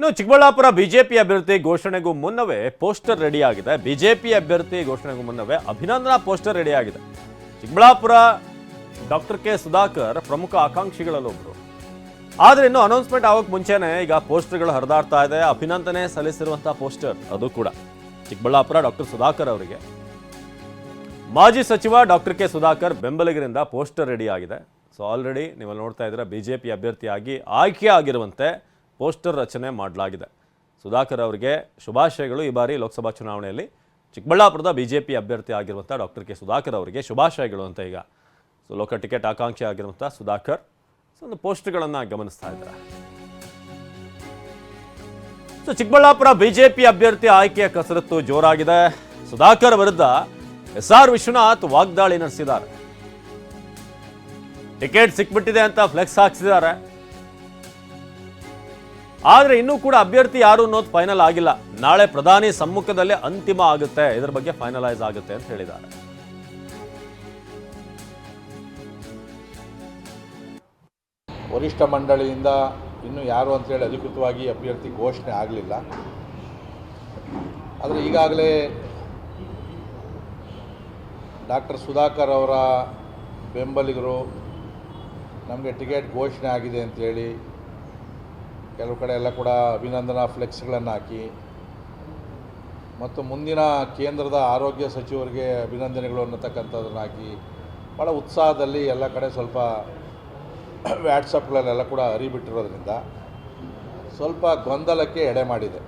ಇನ್ನು ಚಿಕ್ಕಬಳ್ಳಾಪುರ ಬಿಜೆಪಿ ಅಭ್ಯರ್ಥಿ ಘೋಷಣೆಗೂ ಮುನ್ನವೇ ಪೋಸ್ಟರ್ ರೆಡಿ ಆಗಿದೆ ಬಿಜೆಪಿ ಅಭ್ಯರ್ಥಿ ಘೋಷಣೆಗೂ ಮುನ್ನವೇ ಅಭಿನಂದನಾ ಪೋಸ್ಟರ್ ರೆಡಿ ಆಗಿದೆ ಚಿಕ್ಕಬಳ್ಳಾಪುರ ಡಾಕ್ಟರ್ ಕೆ ಸುಧಾಕರ್ ಪ್ರಮುಖ ಆಕಾಂಕ್ಷಿಗಳಲ್ಲೊಬ್ರು. ಆದರೆ ಇನ್ನು ಅನೌನ್ಸ್ಮೆಂಟ್ ಆಗೋಕ್ ಮುಂಚೆನೇ ಈಗ ಪೋಸ್ಟರ್ಗಳು ಹರಿದಾಡ್ತಾ ಇದೆ. ಅಭಿನಂದನೆ ಸಲ್ಲಿಸಿರುವಂತಹ ಪೋಸ್ಟರ್ ಅದು ಕೂಡ. ಚಿಕ್ಕಬಳ್ಳಾಪುರ ಡಾಕ್ಟರ್ ಸುಧಾಕರ್ ಅವರಿಗೆ. ಮಾಜಿ ಸಚಿವ ಡಾಕ್ಟರ್ ಕೆ ಸುಧಾಕರ್ ಬೆಂಬಲಿಗರಿಂದ ಪೋಸ್ಟರ್ ರೆಡಿ ಆಗಿದೆ ಸೊ ಆಲ್ರೆಡಿ ನೀವು ನೋಡ್ತಾ ಇದ್ರೆ ಬಿಜೆಪಿ ಅಭ್ಯರ್ಥಿಯಾಗಿ ಆಯ್ಕೆ ಆಗಿರುವಂತೆ ಪೋಸ್ಟರ್ ರಚನೆ ಮಾಡಲಾಗಿದೆ. ಸುಧಾಕರ್ ಅವರಿಗೆ ಶುಭಾಶಯಗಳು ಈ ಬಾರಿ ಲೋಕಸಭಾ ಚುನಾವಣೆಯಲ್ಲಿ. ಚಿಕ್ಕಬಳ್ಳಾಪುರದ ಬಿ ಜೆ ಪಿ ಅಭ್ಯರ್ಥಿ ಆಗಿರುವಂಥ ಡಾಕ್ಟರ್ ಕೆ ಸುಧಾಕರ್ ಅವರಿಗೆ ಶುಭಾಶಯಗಳು ಅಂತ ಈಗ. ಸೊ, ಲೋಕ ಟಿಕೆಟ್ ಆಕಾಂಕ್ಷಿ ಆಗಿರುವಂಥ ಸುಧಾಕರ್. ಸೊ, ಒಂದು ಪೋಸ್ಟ್ಗಳನ್ನು ಗಮನಿಸ್ತಾ ಇದ್ದಾರೆ. ಸೊ, ಚಿಕ್ಕಬಳ್ಳಾಪುರ ಬಿಜೆಪಿ ಅಭ್ಯರ್ಥಿ ಆಯ್ಕೆಯ ಕಸರತ್ತು ಜೋರಾಗಿದೆ. ಸುಧಾಕರ್ ವಿರುದ್ಧ ಎಸ್ ಆರ್ ವಿಶ್ವನಾಥ್ ವಾಗ್ದಾಳಿ ನಡೆಸಿದ್ದಾರೆ. ಟಿಕೆಟ್ ಸಿಕ್ಬಿಟ್ಟಿದೆ ಅಂತ ಫ್ಲೆಕ್ಸ್ ಹಾಕ್ಸಿದ್ದಾರೆ. ಆದ್ರೆ ಇನ್ನೂ ಕೂಡ ಅಭ್ಯರ್ಥಿ ಯಾರು ಅನ್ನೋದು ಫೈನಲ್ ಆಗಿಲ್ಲ. ನಾಳೆ ಪ್ರಧಾನಿ ಸಮ್ಮುಖದಲ್ಲೇ ಅಂತಿಮ ಆಗುತ್ತೆ. ಇದರ ಬಗ್ಗೆ ಫೈನಲೈಸ್ ಆಗುತ್ತೆ ಅಂತ ಹೇಳಿದ್ದಾರೆ. ವರಿಷ್ಠ ಮಂಡಳಿಯಿಂದ ಇನ್ನೂ ಯಾರು ಅಂತೇಳಿ ಅಧಿಕೃತವಾಗಿ ಅಭ್ಯರ್ಥಿ ಘೋಷಣೆ ಆಗಲಿಲ್ಲ. ಆದರೆ ಈಗಾಗಲೇ ಡಾಕ್ಟರ್ ಸುಧಾಕರ್ ಅವರ ಬೆಂಬಲಿಗರು ನಮಗೆ ಟಿಕೆಟ್ ಘೋಷಣೆ ಆಗಿದೆ ಅಂತೇಳಿ ಕೆಲವು ಕಡೆ ಎಲ್ಲ ಕೂಡ ಅಭಿನಂದನಾ ಫ್ಲೆಕ್ಸ್ಗಳನ್ನು ಹಾಕಿ. ಮತ್ತು ಮುಂದಿನ ಕೇಂದ್ರದ ಆರೋಗ್ಯ ಸಚಿವರಿಗೆ ಅಭಿನಂದನೆಗಳು ಅನ್ನತಕ್ಕಂಥದ್ದನ್ನು ಹಾಕಿ. ಭಾಳ ಉತ್ಸಾಹದಲ್ಲಿ ಎಲ್ಲ ಕಡೆ ಸ್ವಲ್ಪ ವ್ಯಾಟ್ಸಪ್ಗಳಲ್ಲೆಲ್ಲ ಕೂಡ ಹರಿಬಿಟ್ಟಿರೋದ್ರಿಂದ ಸ್ವಲ್ಪ ಗೊಂದಲಕ್ಕೆ ಎಡೆ ಮಾಡಿದೆ.